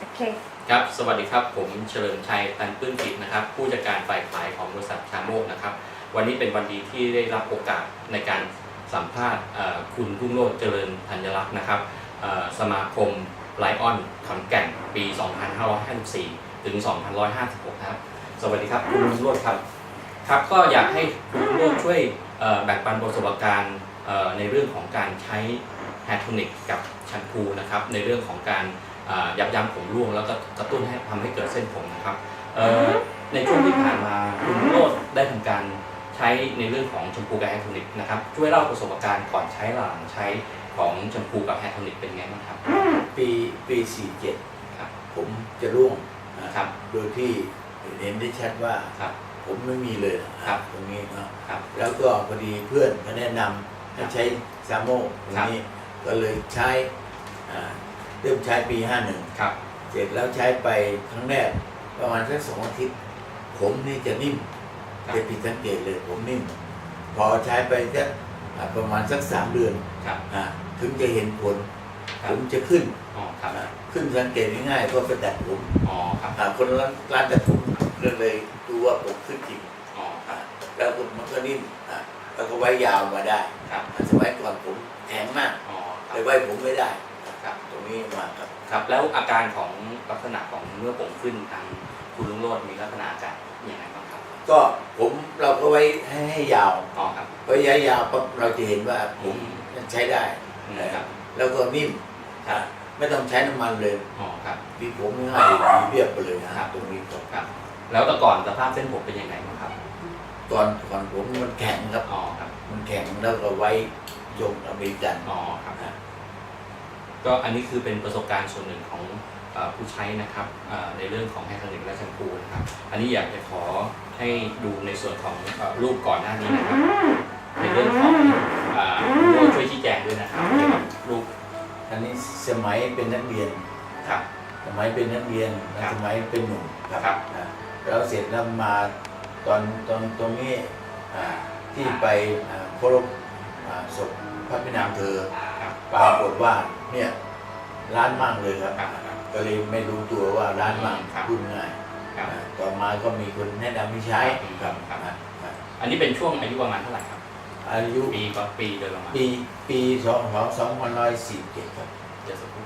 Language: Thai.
โอเค ครับ สวัสดีครับ ผมเฉลิมชัยตันปื้นจิตนะครับ ผู้จัดการฝ่ายขายของบริษัทชาโมกนะครับ วันนี้เป็นวันดีที่ได้รับโอกาสในการสัมภาษณ์คุณรุ่งโรจน์เจริญธัญลักษณ์นะครับสมาคมไลออนขอนแก่นปี 2554 ถึง 2556 ครับ สวัสดีครับ คุณรุ่งโรจน์ครับ ครับก็อยากให้คุณรุ่งโรจน์ช่วยแบ่งปันประสบการณ์ในเรื่องของการใช้แฮร์โทนิกกับแชมพูนะครับในเรื่องของการ ยับยั้งผมร่วงแล้วก็กระตุ้นให้ทำให้เกิดเส้นผมนะครับเอ่อในช่วงที่ผ่านมาคุณโรดได้ทำการใช้ในเรื่องของแชมพูกับแฮร์โทนิกนะครับช่วยเล่าประสบการณ์ก่อนใช้หลังใช้ของแชมพูกับแฮร์โทนิกเป็นไงบ้างครับ ปีปีครับ47ผมจะร่วงนะครับ โดยที่เห็นได้ชัดว่าครับผมไม่มีเลยนะครับตรงนี้เนาะครับแล้วก็พอดีเพื่อนเขาแนะนำให้ใช้ซาโม่ตรงครับนี้ก็เลยใช้อ่า เริ่มใช้ปี51ครับ เสร็จแล้วใช้ไปครั้งแรก ประมาณสักสองอาทิตย์ ผมนี่จะนิ่มครับ จะผิดสังเกตเลยผมนิ่ม พอใช้ไปสักอ่าประมาณสักสามเดือนครับ อ่าถึงจะเห็นผล ครัผบ มจะขึ้นอ๋อครับอ่าขึ้นสังเกตง่ายๆก็ไปตัดผมอ๋อครับอ่าคนร้านร้านตัดผมก็เลยดูว่าผมขึ้นจริง อ๋อครัอ่าบแล้วผมมันก็นิ่มอ่าแล้วก็ไว้ยาวมาได้ครับ อ่าสมัยก่อนผมแข็งมากอ๋อคเลรับยไว้ผมไม่ได้ครับตรง นี้มาครับครับ แล้วอาการของลักษณะของเมื่อผมขึ้นทางคุณลุงโรดมีลักษณะอาการอย่างไรบ้างครับ ก็ผมเราก็ไว้ให้ให้ยาวอ๋อครับไว้ยายาวปั๊บเราจะเห็นว่าผมมันใช้ได้อืมครับ แล้วก็นิ่มอ่าไม่ต้องใช้น้ำมันเลยอ๋อครับมีผมง่ายมีเรียบไปเลยนะครับตรงนี้ครับครับ แล้วแต่ก่อนสภาพเส้นผมเป็นยังไงบ้างครับตอนก่อนผมมันแข็งครับอ๋อครับ มันแข็งแล้วก็ไว้ยงอเมริกันอ๋อครับนะ ก็อันนี้คือเป็นประสบการณ์ส่วนหนึ่งของเอ่อผู้ใช้นะครับเอ่อในเรื่องของแฮร์โทนิกและแชมพูนะครับ อันนี้อยากจะขอให้ดูในส่วนของเอ่อรูปก่อนหน้านี้นะครับ ในเรื่องของอ่าคุณโรจน์ช่วยชี้แจงด้วยนะครับเกี่ยวกับรูปอันนี้สมัยเป็นนักเรียนครับสมัยเป็นนักเรียนครับสมัยเป็นหนุ่มครับนะแล้วเสร็จแล้วมาตอนตอนตรงนี้อ่าที่ไปอ่าเคารพอ่าศพพระพินามเธอครับปรากฏว่า เนี่ยร้านมั่งเลยครับ ครับครับ ก็เลยไม่รู้ตัวว่าร้านมั่งครับ พูดง่ายครับอ่าต่อมาก็มีคนแนะนำให้ใช้ครับครับนะนะอันนี้เป็นช่วงอายุประมาณเท่าไหร่ครับ อายุปีก็ปีโดยประมาณปีปีสองสองสองพันร้อยสี่เจ็ดครับจะสักครู่